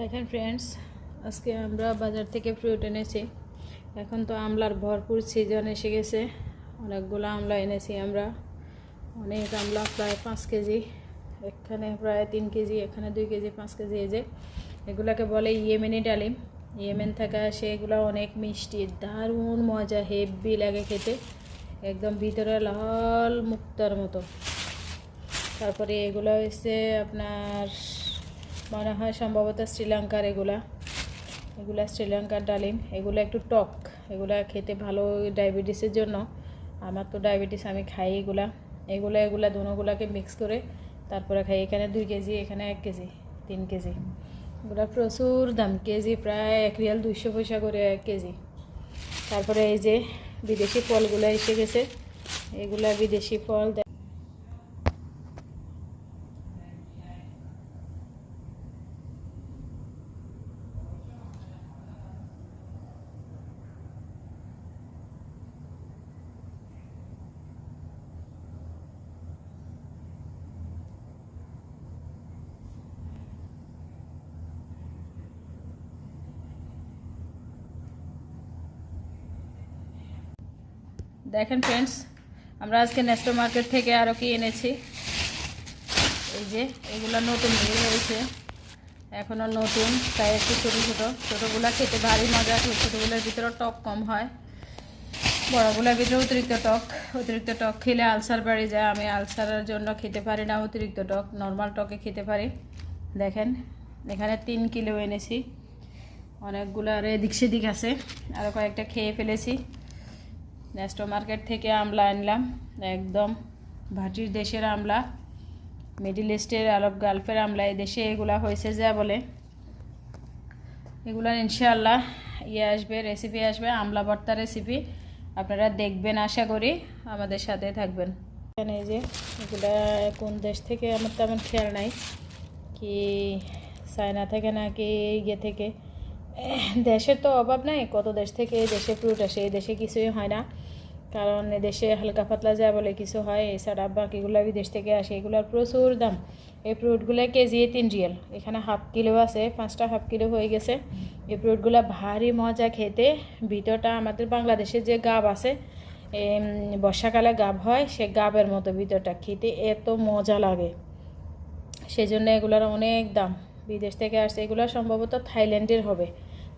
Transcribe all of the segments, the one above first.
দেখেন ফ্রেন্ডস আজকে আমরা বাজার থেকে ফ্রুট এনেছি। এখন তো আমলার ভরপুর সিজন এসে গেছে। অনেকগুলো আমলা এনেছি আমরা। অনেক আমলা, প্রায় পাঁচ কেজি। এখানে প্রায় তিন কেজি, এখানে দুই কেজি, পাঁচ কেজি। এই যে, এগুলাকে বলে ইয়েমেনি ডালিম। ইয়েমেন থেকে সেগুলো অনেক মিষ্টি, দারুণ মজা হেভি লাগে খেতে। একদম ভিতরে লাল মুক্তার মতো। তারপরে এগুলো হচ্ছে আপনার মনে হয় সম্ভবত শ্রীলঙ্কার এগুলা। এগুলা শ্রীলঙ্কার ডালিম। এগুলো একটু টক। এগুলা খেতে ভালো ডায়াবেটিসের জন্য। আমার তো ডায়াবেটিস, আমি খাই এগুলা। এগুলা এগুলা দুনোগুলাকে মিক্স করে তারপরে খাই। এখানে দুই কেজি, এখানে এক কেজি, তিন কেজি। এগুলা প্রচুর দাম। কেজি প্রায় এক রিয়াল দুইশো পয়সা করে এক কেজি। তারপরে এই যে বিদেশি ফলগুলো এসে গেছে। এগুলা বিদেশি ফল দেখেন ফ্রেন্ডস আমরা আজকে নেস্টো মার্কেট থেকে আরও কি এনেছি? এই যে, এগুলো নতুন বের হয়েছে। এখনও নতুন, তাই একটু ছোটো ছোটো। ছোটোগুলো খেতে ভারী মজা ছোটোগুলোর ভিতরে টক কম হয়। বড়গুলোর ভিতরে অতিরিক্ত টক। অতিরিক্ত টক খেলে আলসার বাড়ি যায়। আমি আলসারের জন্য খেতে পারি না, অতিরিক্ত টক। নর্মাল টকে খেতে পারি। দেখেন, এখানে তিন কিলো এনেছি। অনেকগুলো আর এদিক সেদিক আছে। আরও কয়েকটা খেয়ে ফেলেছি। নেস্টো মার্কেট থেকে আমলা আনলাম, একদম ভাটির দেশের আমলা মিডিল ইস্টের আরব গালফের আমলা, এই দেশে এগুলা হয়েছে যা বলে। এগুলার ইনশাআল্লাহ ইয়ে আসবে রেসিপি আসবে, আমলা ভর্তা রেসিপি আপনারা দেখবেন, আশা করি আমাদের সাথে থাকবেন। এখানে যে এগুলা কোন দেশ থেকে আমার তেমন খেয়াল নাই, কি চায়না থেকে নাকি ইয়ে থেকে। দেশের তো অভাব নাই, কত দেশ থেকে এই দেশে ফ্রুট আসে, এই দেশে কিছুই হয় না। কারণ দেশে হালকা পাতলা যায় বলে কিছু হয়, এছাড়া বাকিগুলো বিদেশ থেকে আসে, এগুলোর প্রচুর দাম। এই ফ্রুটগুলো কেজি তিন রিয়েল। এখানে হাফ কিলো আছে, পাঁচটা হাফ কিলো হয়ে গেছে। এই ফ্রুটগুলো ভারী মজা খেতে। ভিতরটা আমাদের বাংলাদেশে যে গাব আছে বর্ষাকালে গাব হয়, সে গাবের মতো ভিতরটা। খেতে এত মজা লাগে। সেই জন্য এগুলোর অনেক দাম। বিদেশ থেকে আসছে এগুলো সম্ভবত থাইল্যান্ডের হবে।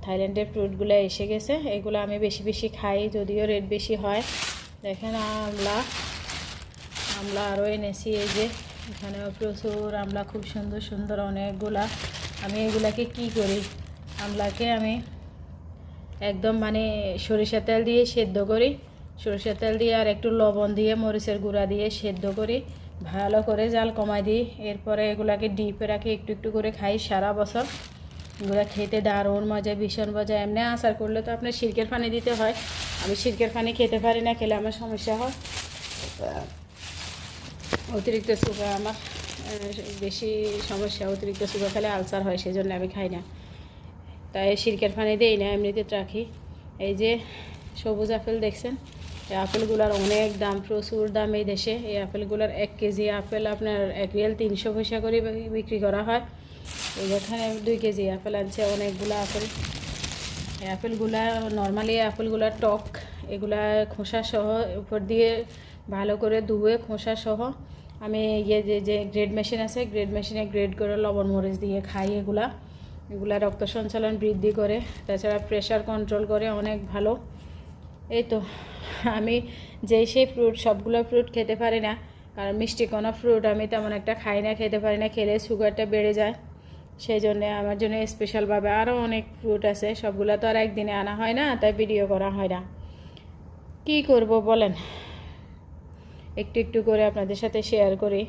থাইল্যান্ডের ফ্রুটগুলো এসে গেছে। এগুলো আমি বেশি বেশি খাই, যদিও রেট বেশি হয়। দেখেন আমলা আমলা আরও এনেছি এই যে। এখানেও প্রচুর আমলা, খুব সুন্দর সুন্দর অনেকগুলা। আমি এগুলাকে কি করি? আমলাকে আমি একদম মানে সরিষা তেল দিয়ে সেদ্ধ করি। সরিষা তেল দিয়ে আর একটু লবণ দিয়ে, মরিচের গুঁড়া দিয়ে সেদ্ধ করি। ভালো করে জাল কমাই দিই। এরপরে এগুলাকে ডিপে রাখি, একটু একটু করে খাই সারা বছর। এগুলো খেতে দারুণ, মজা, ভীষণ মজা। এমনি আচার করলে তো আপনার সিরকের পানি দিতে হয়। আমি সিরকের পানি খেতে পারি না, খেলে আমার সমস্যা হয়। অতিরিক্ত সুগার আমার বেশি সমস্যা। অতিরিক্ত সুগার খেলে আলসার হয় সেই জন্য আমি খাই না। তাই সিরকের পানি দিই না, এমনিতে রাখি। এই যে সবুজ আপেল দেখছেন? এই আপেলগুলোর অনেক দাম, প্রচুর দাম এই দেশে। এই আপেলগুলোর এক কেজি আপেল আপনার এক রিয়াল তিনশো পয়সা করে বিক্রি করা হয়। এখানে দুই কেজি আপেল আনছে, অনেকগুলো আপেল। অ্যাপেলগুলা নর্মালি আপেলগুলা টক, এগুলা খোসা সহ উপর দিয়ে ভালো করে ধুয়ে খোসা সহ আমি ইয়ে যে যে গ্রেড মেশিন আছে গ্রেড মেশিনে গ্রেড করে লবণ মরিচ দিয়ে খাই এগুলা। এগুলা রক্ত সঞ্চালন বৃদ্ধি করে, তাছাড়া প্রেশার কন্ট্রোল করে, অনেক ভালো। এই তো, আমি যেই সেই ফ্রুট সবগুলো ফ্রুট খেতে পারি না, কারণ মিষ্টি কোনো ফ্রুট আমি তেমন একটা খাই না, খেতে পারি না, খেলে সুগারটা বেড়ে যায়। সেই জন্যে আমার জন্য স্পেশালভাবে আরও অনেক ফ্রুট আছে, সবগুলো তো আর একদিনে আনা হয় না, তাই ভিডিও করা হয় না। কী করব বলেন? একটু একটু করে আপনাদের সাথে শেয়ার করি।